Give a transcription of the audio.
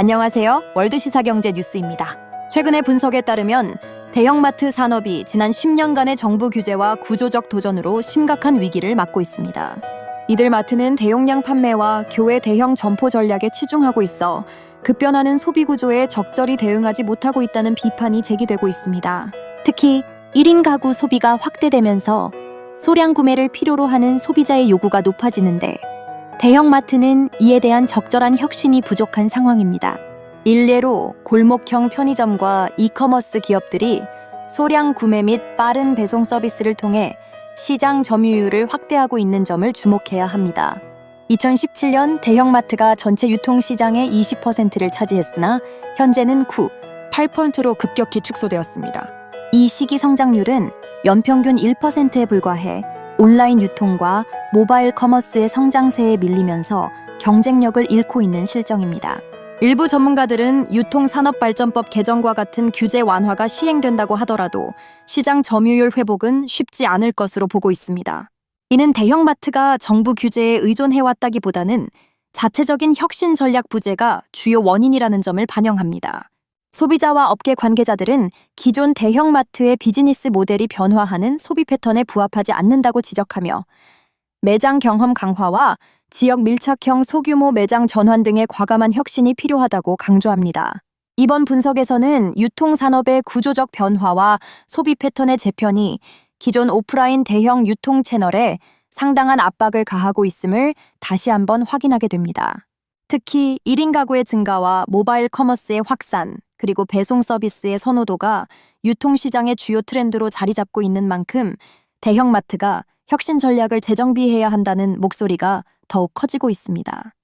안녕하세요. 월드시사경제 뉴스입니다. 최근의 분석에 따르면 대형마트 산업이 지난 10년간의 정부 규제와 구조적 도전으로 심각한 위기를 맞고 있습니다. 이들 마트는 대용량 판매와 교외 대형 점포 전략에 치중하고 있어 급변하는 소비 구조에 적절히 대응하지 못하고 있다는 비판이 제기되고 있습니다. 특히 1인 가구 소비가 확대되면서 소량 구매를 필요로 하는 소비자의 요구가 높아지는데 대형마트는 이에 대한 적절한 혁신이 부족한 상황입니다. 일례로 골목형 편의점과 이커머스 기업들이 소량 구매 및 빠른 배송 서비스를 통해 시장 점유율을 확대하고 있는 점을 주목해야 합니다. 2017년 대형마트가 전체 유통시장의 20%를 차지했으나 현재는 9, 8%로 급격히 축소되었습니다. 이 시기 성장률은 연평균 1%에 불과해 온라인 유통과 모바일 커머스의 성장세에 밀리면서 경쟁력을 잃고 있는 실정입니다. 일부 전문가들은 유통산업발전법 개정과 같은 규제 완화가 시행된다고 하더라도 시장 점유율 회복은 쉽지 않을 것으로 보고 있습니다. 이는 대형마트가 정부 규제에 의존해왔다기보다는 자체적인 혁신 전략 부재가 주요 원인이라는 점을 반영합니다. 소비자와 업계 관계자들은 기존 대형마트의 비즈니스 모델이 변화하는 소비 패턴에 부합하지 않는다고 지적하며 매장 경험 강화와 지역 밀착형 소규모 매장 전환 등의 과감한 혁신이 필요하다고 강조합니다. 이번 분석에서는 유통산업의 구조적 변화와 소비 패턴의 재편이 기존 오프라인 대형 유통 채널에 상당한 압박을 가하고 있음을 다시 한번 확인하게 됩니다. 특히 1인 가구의 증가와 모바일 커머스의 확산, 그리고 배송 서비스의 선호도가 유통시장의 주요 트렌드로 자리 잡고 있는 만큼 대형마트가 혁신 전략을 재정비해야 한다는 목소리가 더욱 커지고 있습니다.